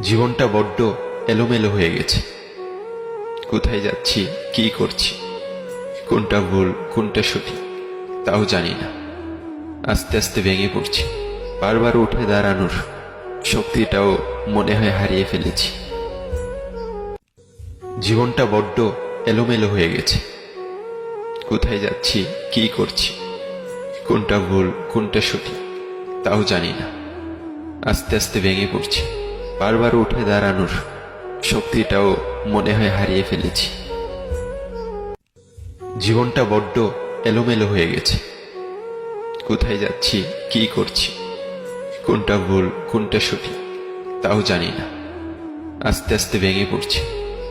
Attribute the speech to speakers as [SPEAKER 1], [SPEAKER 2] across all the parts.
[SPEAKER 1] জীবনটা বড্ড এলোমেলো হয়ে গেছে। কোথায় যাচ্ছি, কি করছি, কোনটা ভুল, কোনটা সঠিক, তাও জানি না। আস্তে আস্তে ভেঙে পড়ছি, বারবার উঠে দাঁড়ানোর শক্তিটাও মনে হয় হারিয়ে ফেলেছি। জীবনটা বড্ড এলোমেলো হয়ে গেছে। কোথায় যাচ্ছি, কি করছি, কোনটা ভুল, কোনটা সঠিক, তাও জানি না। আস্তে আস্তে ভেঙে পড়ছি। বারবার উঠে দাঁড়ানোর শক্তিটাও মনে হয় হারিয়ে ফেলেছি। জীবনটা বড্ড এলোমেলো হয়ে গেছে। কোথায় যাচ্ছি, কি করছি, কোনটা ভুল, কোনটা সঠিক, তাও জানি না। আস্তে আস্তে ভেঙে পড়ছি।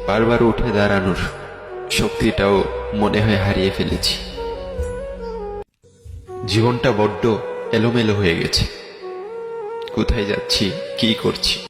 [SPEAKER 1] বারবার উঠে দাঁড়ানোর শক্তিটাও মনে হয় হারিয়ে ফেলেছি। জীবনটা বড্ড এলোমেলো হয়ে গেছে। কোথায় যাচ্ছি, কি করছি